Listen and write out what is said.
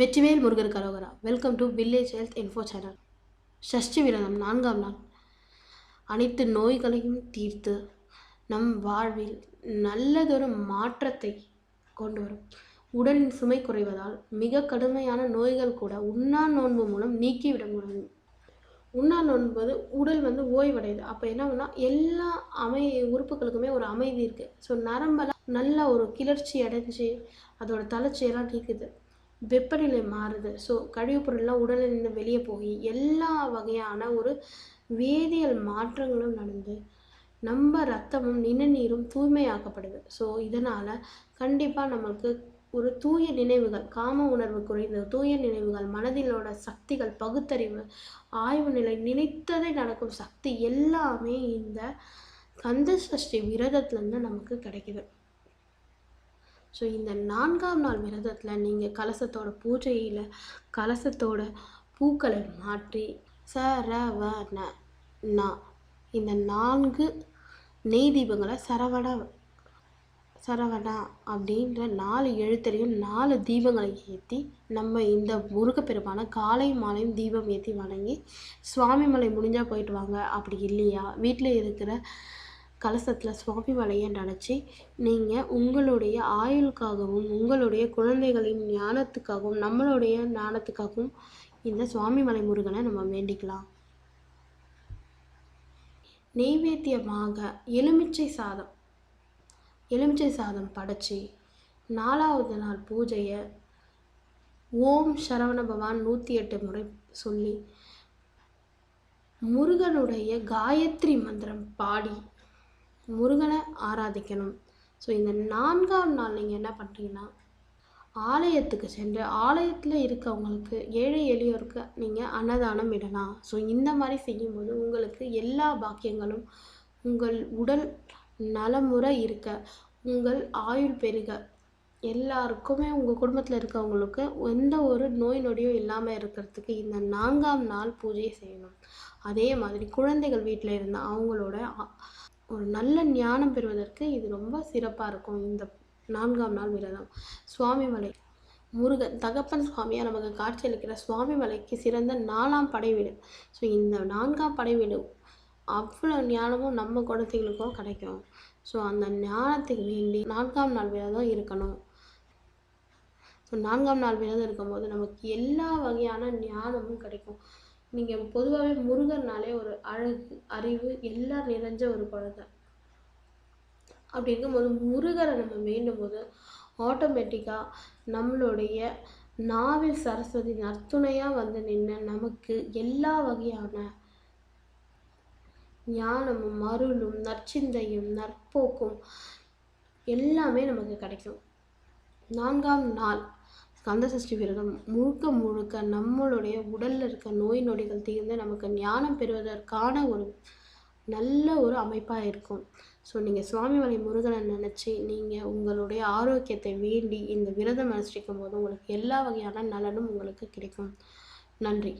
Vetrivel Murugar கரோகரா. Welcome to village health info channel Shashti விரதம் நான்காம் நாள். அனைத்து நோய்களையும் தீர்த்து நம் வாழ்வில் நல்லதொரு மாற்றத்தை கொண்டு வரும். உடலின் சுமை குறைவதால் மிக கடுமையான நோய்கள் கூட உண்ணா நோன்பு மூலம் நீக்கிவிட முடியும். உண்ணா நோன்பது உடல் வந்து ஓய்வடையுது. அப்போ என்ன பண்ணா எல்லா அமை உறுப்புகளுக்குமே ஒரு அமைதி இருக்குது ஸோ நரம்பெல்லாம் நல்லா ஒரு கிளர்ச்சி அடைஞ்சு அதோட தளர்ச்சியெல்லாம் நீக்குது. வெப்பநிலை மாறுது. ஸோ கழிவுப் பொருள்லாம் உடலிலிருந்து வெளியே போய் எல்லா வகையான ஒரு வேதியியல் மாற்றங்களும் நடந்து நம்ம ரத்தமும் நிணநீரும் தூய்மையாக்கப்படுது. ஸோ இதனால் கண்டிப்பாக நமக்கு ஒரு தூய நினைவுகள் காம உணர்வு குறைந்த தூய நினைவுகள் மனதிலோட சக்திகள் பகுத்தறிவு ஆய்வு நிலை நினைத்ததை நடக்கும் சக்தி எல்லாமே இந்த கந்த சஷ்டி விரதத்துலேருந்து நமக்கு கிடைக்குது. ஸோ இந்த நான்காம் நாள் விரதத்தில் நீங்கள் கலசத்தோட பூஜையில் கலசத்தோட பூக்களை மாற்றி சரவண நா இந்த நான்கு நெய் தீபங்களை சரவண சரவணா அப்படின்ற நாலு எழுத்தரையும் நாலு தீபங்களை ஏற்றி நம்ம இந்த முருகப்பெருமான காலை மாலையும் தீபம் ஏற்றி வணங்கி சுவாமி மலை முடிஞ்சால் போயிட்டு வாங்க. அப்படி இல்லையா? வீட்டில் இருக்கிற கலசத்தில் சுவாமி வலையை நினச்சி நீங்கள் உங்களுடைய ஆயுளுக்காகவும் உங்களுடைய குழந்தைகளின் ஞானத்துக்காகவும் நம்மளுடைய ஞானத்துக்காகவும் இந்த சுவாமி மலை முருகனை நம்ம வேண்டிக்கலாம். நெய்வேத்தியமாக எலுமிச்சை சாதம். எலுமிச்சை சாதம் படைச்சி நாலாவது நாள் பூஜையை ஓம் சரவண பவான் நூற்றி எட்டு முறை சொல்லி முருகனுடைய காயத்ரி மந்திரம் பாடி முருகனை ஆராதிக்கணும். ஸோ இந்த நான்காம் நாள் நீங்கள் என்ன பண்ணுறீங்கன்னா ஆலயத்துக்கு சென்று ஆலயத்தில் இருக்கவங்களுக்கு ஏழை எளியோருக்கு நீங்கள் அன்னதானம் இடலாம். ஸோ இந்த மாதிரி செய்யும்போது உங்களுக்கு எல்லா பாக்கியங்களும் உங்கள் உடல் நலமுறை இருக்க உங்கள் ஆயுள் பெருக. எல்லாருக்குமே உங்கள் குடும்பத்தில் இருக்கவங்களுக்கு எந்த ஒரு நோய் நொடியும் இல்லாமல் இருக்கிறதுக்கு இந்த நான்காம் நாள் பூஜையை செய்யணும். அதே மாதிரி குழந்தைகள் வீட்டில் இருந்தால் அவங்களோட ஒரு நல்ல ஞானம் பெறுவதற்கு இது ரொம்ப சிறப்பாக இருக்கும். இந்த நான்காம் நாள் விரதம். சுவாமிமலை முருகன் தகப்பன் சுவாமியாக நமக்கு காட்சியளிக்கிற சுவாமிமலைக்கு சிறந்த நாலாம் படை வீடு ஸோ இந்த நான்காம் படை வீடு அவ்வளோ ஞானமும் நம்ம குழந்தைகளுக்கும் கிடைக்கும். ஸோ அந்த ஞானத்துக்கு வேண்டி நான்காம் நாள் விரதம் இருக்கணும். ஸோ நான்காம் நாள் விரதம் இருக்கும்போது நமக்கு எல்லா வகையான ஞானமும் கிடைக்கும். நீங்கள் பொதுவாகவே முருகன்னாலே ஒரு அழகு அறிவு எல்லாம் நிறைஞ்ச ஒரு குழந்தை அப்படி இருக்கும்போது முருகரை நம்ம வேண்டும் போது ஆட்டோமேட்டிக்காக நம்மளுடைய நாவில் சரஸ்வதி நற்துணையாக வந்து நின்று நமக்கு எல்லா வகையான ஞானமும் அருளும் நற்சிந்தையும் நற்போக்கும் எல்லாமே நமக்கு கிடைக்கும். நான்காம் நாள். ஸ்கந்த சஷ்டி விரதம் முழுக்க முழுக்க நம்மளுடைய உடலில் இருக்க நோய் நொடிகள் தீர்ந்து நமக்கு ஞானம் பெறுவதற்கான ஒரு நல்ல ஒரு அமைப்பாக இருக்கும். ஸோ நீங்கள் சுவாமிமலை முருகனை நினச்சி நீங்கள் உங்களுடைய ஆரோக்கியத்தை வேண்டி இந்த விரதம் அனுஷ்டிக்கும் போது உங்களுக்கு எல்லா வகையான நலனும் உங்களுக்கு கிடைக்கும். நன்றி.